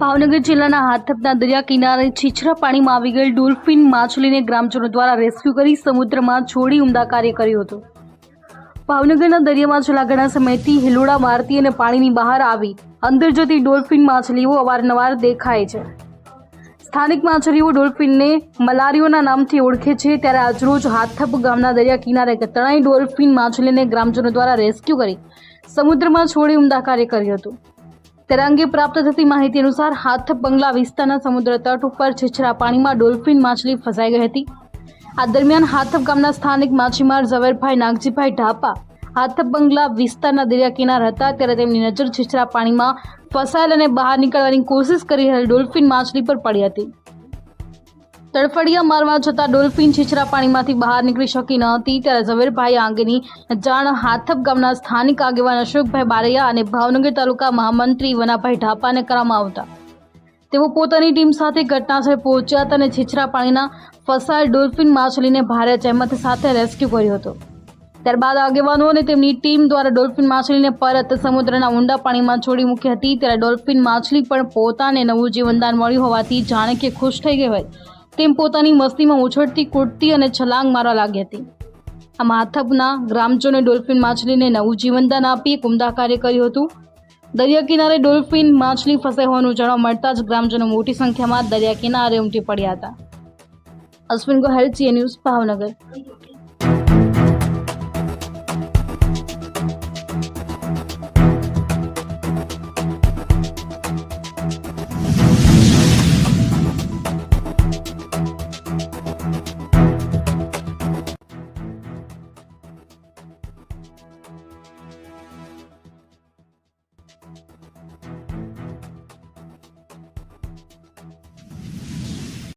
ભાવનગર જિલ્લાના હાથપના દરિયા કિનારે છીછરા પાણીમાં આવી ગયેલ ડોલ્ફિન માછલીને ગ્રામજનો દ્વારા રેસ્ક્યુ કરી સમુદ્રમાં છોડી ઉમદા કાર્ય કર્યું હતું. ભાવનગરના દરિયામાં છેલ્લા ઘણા સમયથી હિલોડા, મારતી અને પાણીની બહાર આવી અંદર જતી ડોલ્ફિન માછલીઓ અવારનવાર દેખાય છે. સ્થાનિક માછલીઓ ડોલ્ફિનને મલારીઓના નામથી ઓળખે છે. ત્યારે આજરોજ હાથપ ગામના દરિયા કિનારે ત્રણેય ડોલ્ફિન માછલીને ગ્રામજનો દ્વારા રેસ્ક્યુ કરી સમુદ્રમાં છોડી ઉમદા કાર્ય કર્યું હતું. ત્યારે અંગે પ્રાપ્ત થતી માહિતી અનુસાર હાથ બંગલા વિસ્તારના સમુદ્ર તટ ઉપર છીછરા પાણીમાં ડોલ્ફિન માછલી ફસાઈ ગઈ હતી. આ દરમિયાન હાથપ ગામના સ્થાનિક માછીમાર ઝવેરભાઈ નાગજીભાઈ ઢાપા હાથપ બંગલા વિસ્તારના દરિયા કિનાર હતા. ત્યારે તેમની નજર છીછરા પાણીમાં ફસાયેલ અને બહાર નીકળવાની કોશિશ કરી રહેલ ડોલ્ફિન માછલી પર પડી હતી. તડફડિયા મારવા છતાં ડોલ્ફિન છીછરા પાણીમાંથી બહાર નીકળી શકી ન હતી. ત્યારે ઝવેરભાઈ આ અંગેની જાણ હાથપ ગામના સ્થાનિક આગેવાન અશોકભાઈ બારૈયા અને ભાવનગર તાલુકા મહામંત્રી વનાભાઈ ઢાપાને કરવામાં આવતા. તેઓ પોતાની ટીમ સાથે ઘટનાસ્થળે પહોંચ્યા હતા અને છીછરા પાણીના ફસાયેલ ડોલ્ફિન માછલીને ભારે જહેમત સાથે રેસ્ક્યુ કર્યો હતો. ત્યારબાદ આગેવાનો અને તેમની ટીમ દ્વારા ડોલ્ફિન માછલીને પરત સમુદ્રના ઊંડા પાણીમાં છોડી મૂકી હતી. ત્યારે ડોલ્ફિન માછલી પણ પોતાને નવું જીવનદાન મળ્યું હોવાથી જાણે કે ખુશ થઈ ગઈ હોય. તેમ પોતાની મસ્તીમાં ઉછળતી કૂદતી અને છલાંગ મારવા લાગી હતી. આ માથપના ગ્રામજોને ડોલ્ફિન માછલીને નવું જીવનદાન આપી એક ઉમદા કાર્ય કર્યું હતું. દરિયા કિનારે ડોલ્ફિન માછલી ફસાઈ હોવાનું જાણવા મળતા જ ગ્રામજનો મોટી સંખ્યામાં દરિયા કિનારે ઉમટી પડ્યા હતા. Ashwin Gohel CA news, Bhavnagar.